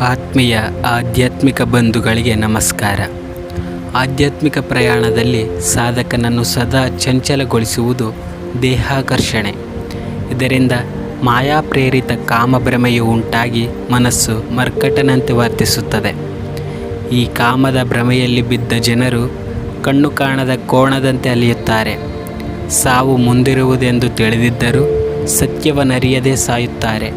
ಆತ್ಮೀಯ ಆಧ್ಯಾತ್ಮಿಕ ಬಂಧುಗಳಿಗೆ ನಮಸ್ಕಾರ. ಆಧ್ಯಾತ್ಮಿಕ ಪ್ರಯಾಣದಲ್ಲಿ ಸಾಧಕನನ್ನು ಸದಾ ಚಂಚಲಗೊಳಿಸುವುದು ದೇಹಾಕರ್ಷಣೆ. ಇದರಿಂದ ಮಾಯಾಪ್ರೇರಿತ ಕಾಮಭ್ರಮೆಯು ಉಂಟಾಗಿ ಮನಸ್ಸು ಮರ್ಕಟನಂತೆ ವರ್ತಿಸುತ್ತದೆ. ಈ ಕಾಮದ ಭ್ರಮೆಯಲ್ಲಿ ಬಿದ್ದ ಜನರು ಕಣ್ಣು ಕಾಣದ ಕೋಣದಂತೆ ಅಲಿಯುತ್ತಾರೆ. ಸಾವು ಮುಂದಿರುವುದೆಂದು ತಿಳಿದಿದ್ದರೂ ಸತ್ಯವನ್ನರಿಯದೇ ಸಾಯುತ್ತಾರೆ.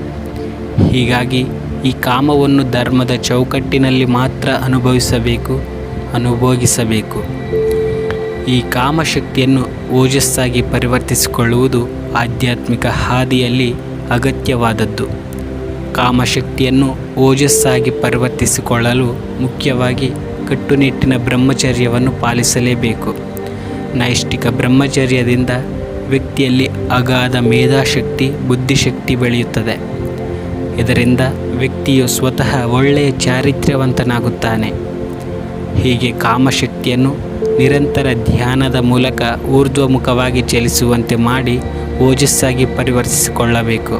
ಹೀಗಾಗಿ ಈ ಕಾಮವನ್ನು ಧರ್ಮದ ಚೌಕಟ್ಟಿನಲ್ಲಿ ಮಾತ್ರ ಅನುಭವಿಸಬೇಕು, ಅನುಭೋಗಿಸಬೇಕು. ಈ ಕಾಮಶಕ್ತಿಯನ್ನು ಓಜಸ್ಸಾಗಿ ಪರಿವರ್ತಿಸಿಕೊಳ್ಳುವುದು ಆಧ್ಯಾತ್ಮಿಕ ಹಾದಿಯಲ್ಲಿ ಅಗತ್ಯವಾದದ್ದು. ಕಾಮಶಕ್ತಿಯನ್ನು ಓಜಸ್ಸಾಗಿ ಪರಿವರ್ತಿಸಿಕೊಳ್ಳಲು ಮುಖ್ಯವಾಗಿ ಕಟ್ಟುನಿಟ್ಟಿನ ಬ್ರಹ್ಮಚರ್ಯವನ್ನು ಪಾಲಿಸಲೇಬೇಕು. ನೈಷ್ಠಿಕ ಬ್ರಹ್ಮಚರ್ಯದಿಂದ ವ್ಯಕ್ತಿಯಲ್ಲಿ ಅಗಾಧ ಮೇಧಾಶಕ್ತಿ, ಬುದ್ಧಿಶಕ್ತಿ ಬೆಳೆಯುತ್ತದೆ. ಇದರಿಂದ ವ್ಯಕ್ತಿಯು ಸ್ವತಃ ಒಳ್ಳೆಯ ಚಾರಿತ್ರ್ಯವಂತನಾಗುತ್ತಾನೆ. ಹೀಗೆ ಕಾಮಶಕ್ತಿಯನ್ನು ನಿರಂತರ ಧ್ಯಾನದ ಮೂಲಕ ಊರ್ಧ್ವಮುಖವಾಗಿ ಚಲಿಸುವಂತೆ ಮಾಡಿ ಓಜಸ್ಸಾಗಿ ಪರಿವರ್ತಿಸಿಕೊಳ್ಳಬೇಕು.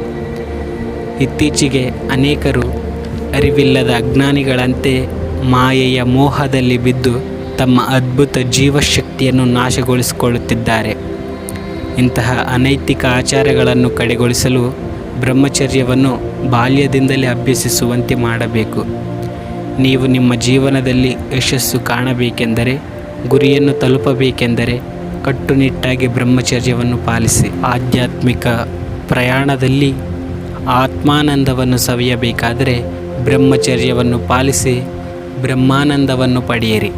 ಇತ್ತೀಚೆಗೆ ಅನೇಕರು ಅರಿವಿಲ್ಲದ ಅಜ್ಞಾನಿಗಳಂತೆ ಮಾಯೆಯ ಮೋಹದಲ್ಲಿ ಬಿದ್ದು ತಮ್ಮ ಅದ್ಭುತ ಜೀವಶಕ್ತಿಯನ್ನು ನಾಶಗೊಳಿಸಿಕೊಳ್ಳುತ್ತಿದ್ದಾರೆ. ಇಂತಹ ಅನೈತಿಕ ಆಚಾರಗಳನ್ನು ಕಡೆಗೊಳಿಸಲು ಬ್ರಹ್ಮಚರ್ಯವನ್ನು ಬಾಲ್ಯದಿಂದಲೇ ಅಭ್ಯಸಿಸುವಂತೆ ಮಾಡಬೇಕು. ನೀವು ನಿಮ್ಮ ಜೀವನದಲ್ಲಿ ಯಶಸ್ಸು ಕಾಣಬೇಕೆಂದರೆ, ಗುರಿಯನ್ನು ತಲುಪಬೇಕೆಂದರೆ ಕಟ್ಟುನಿಟ್ಟಾಗಿ ಬ್ರಹ್ಮಚರ್ಯವನ್ನು ಪಾಲಿಸಿ. ಆಧ್ಯಾತ್ಮಿಕ ಪ್ರಯಾಣದಲ್ಲಿ ಆತ್ಮಾನಂದವನ್ನು ಸವಿಯಬೇಕಾದರೆ ಬ್ರಹ್ಮಚರ್ಯವನ್ನು ಪಾಲಿಸಿ ಬ್ರಹ್ಮಾನಂದವನ್ನು ಪಡೆಯಿರಿ.